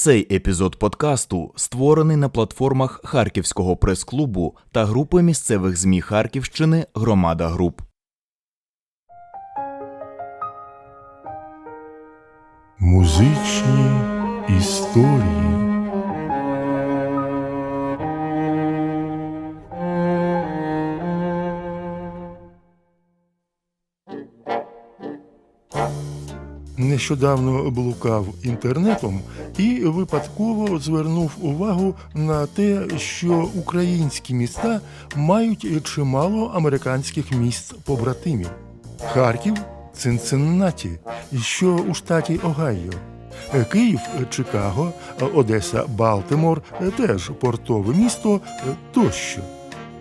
Цей епізод подкасту створений на платформах Харківського прес-клубу та групи місцевих ЗМІ Харківщини Громада Груп. Музичні історії. Нещодавно блукав інтернетом і випадково звернув увагу на те, що українські міста мають чимало американських міст побратимів. Харків Цинциннаті, що у штаті Огайо. Київ, Чикаго, Одеса, Балтимор, теж портове місто тощо.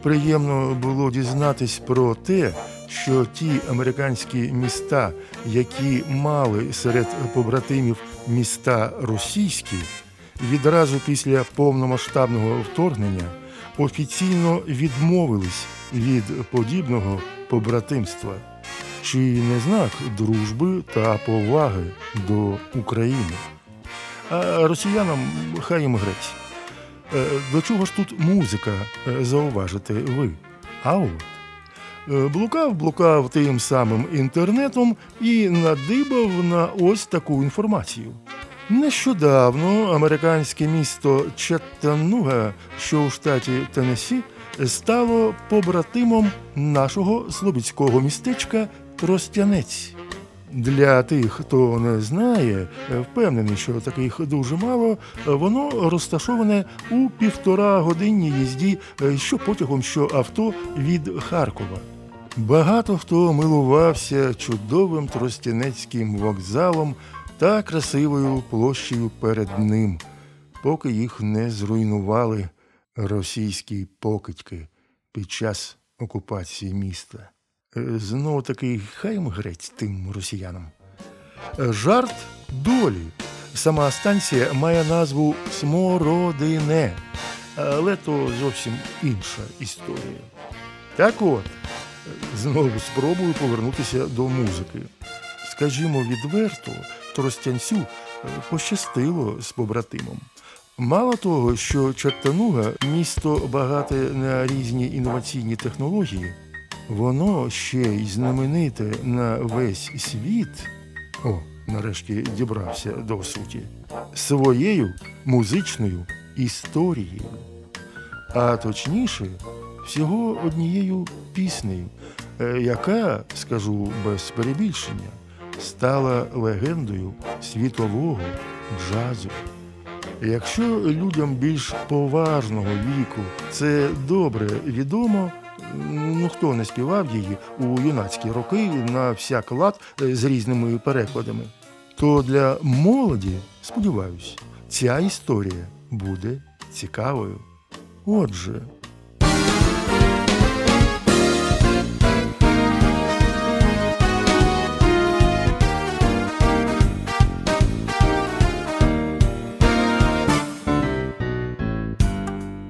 Приємно було дізнатись про те, що ті американські міста, які мали серед побратимів міста російські, відразу після повномасштабного вторгнення офіційно відмовились від подібного побратимства чи не знак дружби та поваги до України. А росіянам хай їм грець. Е, До чого ж тут музика, е, зауважите ви? А от. Е, Блукав, блукав тим самим інтернетом і надибав на ось таку інформацію. Нещодавно американське місто Чаттануга, що у штаті Теннессі, стало побратимом нашого слобідського містечка Тростянець. Для тих, хто не знає, впевнений, що таких дуже мало, воно розташоване у півтора годинній їзді е, що потягом, що авто від Харкова. Багато хто милувався чудовим тростянецьким вокзалом та красивою площею перед ним, поки їх не зруйнували російські покидьки під час окупації міста. Е, Знову таки, хай грець тим росіянам. Жарт долі. Сама станція має назву Смородине, але то зовсім інша історія. Так от, знову спробую повернутися до музики. Скажімо відверто, Тростянцю е, пощастило з побратимом. Мало того, що Чертануга місто багате на різні інноваційні технології, воно ще й знамените на весь світ. О, нарешті дібрався до суті, своєю музичною історією. А точніше, всього однією піснею, е, яка, скажу без перебільшення, стала легендою світового джазу. Якщо людям більш поважного віку це добре відомо, ну хто не співав її у юнацькі роки на всяк лад е, з різними перекладами, то для молоді, сподіваюсь, ця історія буде цікавою. Отже,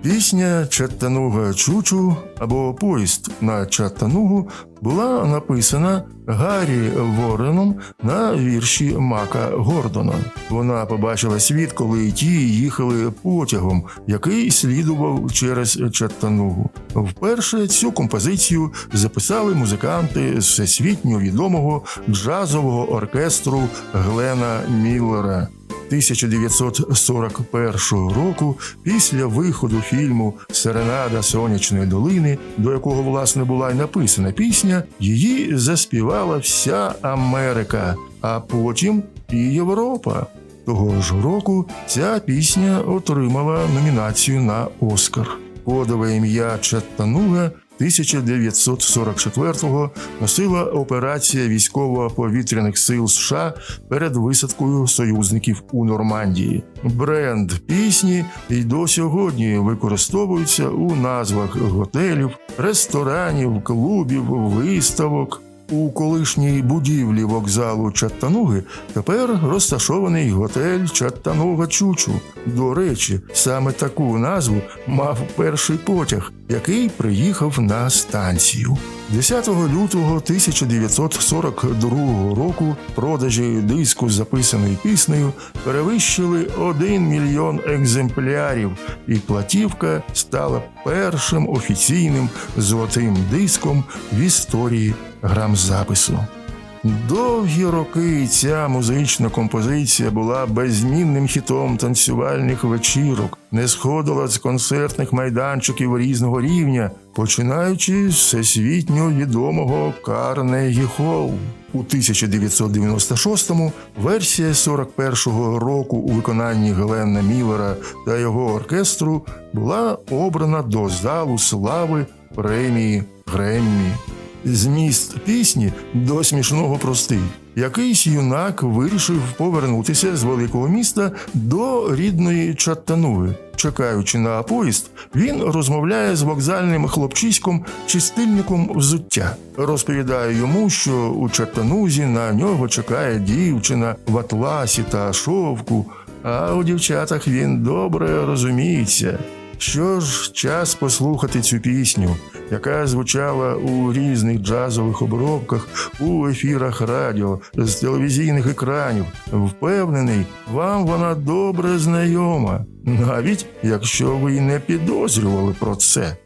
Пісня Чаттануга Чучу або Поїзд на Чаттанугу була написана Гаррі Вореном на вірші Мака Гордона. Вона побачила світ, коли ті їхали потягом, який слідував через Чаттанугу. Вперше цю композицію записали музиканти з всесвітньо відомого джазового оркестру Глена Міллера. 1941 року, після виходу фільму Серенада Сонячної долини, до якого власне була й написана пісня, її заспівала вся Америка, а потім і Європа. Того ж року ця пісня отримала номінацію на Оскар. Кодове ім'я Чаттануга 1944-го носила операція військово-повітряних сил США перед висадкою союзників у Нормандії. Бренд пісні й до сьогодні використовується у назвах готелів, ресторанів, клубів, виставок. У колишній будівлі вокзалу Чаттануги тепер розташований готель Чаттануга Чучу. До речі, саме таку назву мав перший потяг, який приїхав на станцію. 10 лютого 1942 року продажі диску з записаною піснею перевищили 1 мільйон екземплярів, і платівка стала першим офіційним золотим диском в історії грамзапису. Довгі роки ця музична композиція була беззмінним хітом танцювальних вечірок, не сходила з концертних майданчиків різного рівня, починаючи з всесвітньо відомого Карнегі Холл. У 1996-му версія 41-го року у виконанні Гелена Міллера та його оркестру була обрана до залу слави премії Греммі. Зміст пісні до смішного простий. Якийсь юнак вирішив повернутися з великого міста до рідної Чаттануги. Чекаючи на поїзд, він розмовляє з вокзальним хлопчиськом чистильником взуття. Розповідає йому, що у Чаттанузі на нього чекає дівчина в атласі та шовку, а у дівчатах він добре розуміється. Що ж, час послухати цю пісню, яка звучала у різних джазових обробках, у ефірах радіо, з телевізійних екранів. Впевнений, вам вона добре знайома, навіть якщо ви й не підозрювали про це.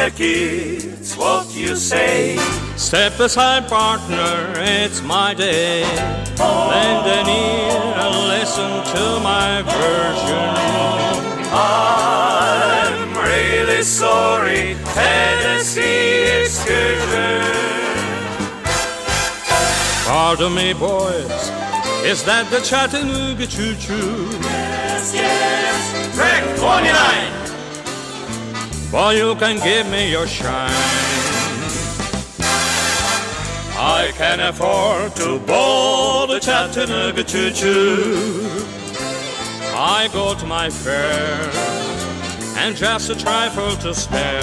There, kids, what you say? Step aside, partner, it's my day. Lend an ear and listen to my version. I'm really sorry, Tennessee excursion. Pardon me, boys, is that the Chattanooga Choo Choo? Yes, yes, track 29. Boy, you can give me your shine. I can afford to board the Chattanooga Choo Choo. I go to my fair and just a trifle to spare.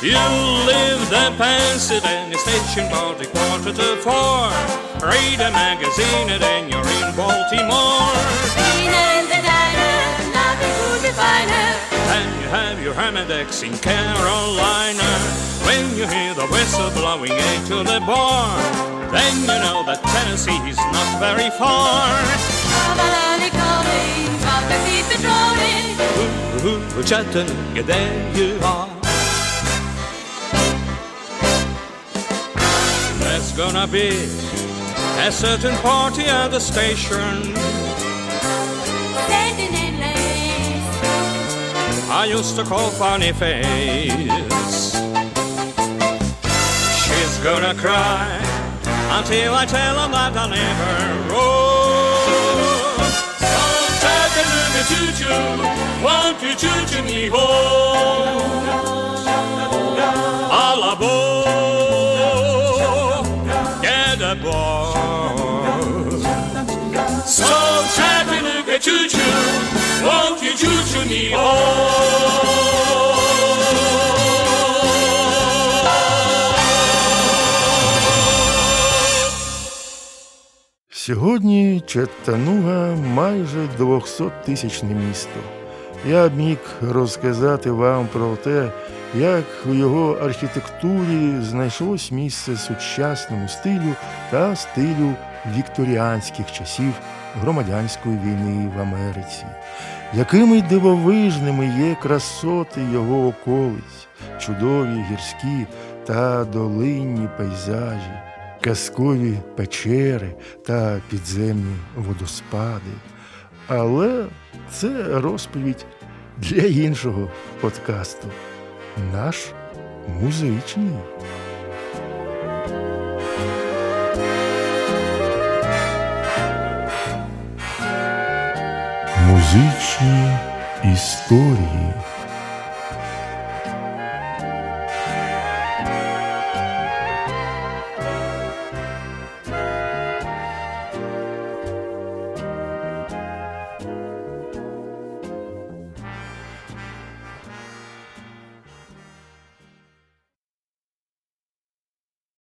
You live the Pennsylvania station about a quarter to four. Read a magazine and then you're in Baltimore. Finer. And you have your Hamedex in Carolina. When you hear the whistle blowing into the bar, then you know that Tennessee is not very far. Avalon calling, the feet patrolling. Ooh, Chattanooga, there you are. There's gonna be a certain party at the station. I used to call Funny Face. She's gonna cry until I tell her that I never wrote. So Chattanooga choo choo, won't you choo choo me home? Сьогодні Четтануга майже 200-тисячне місто. Я б міг розказати вам про те, як у його архітектурі знайшлось місце сучасному стилю та стилю вікторіанських часів громадянської війни в Америці, якими дивовижними є красоти його околиць, чудові гірські та долинні пейзажі, казкові печери та підземні водоспади. Але це розповідь для іншого подкасту. Наш музичний. Музичні історії.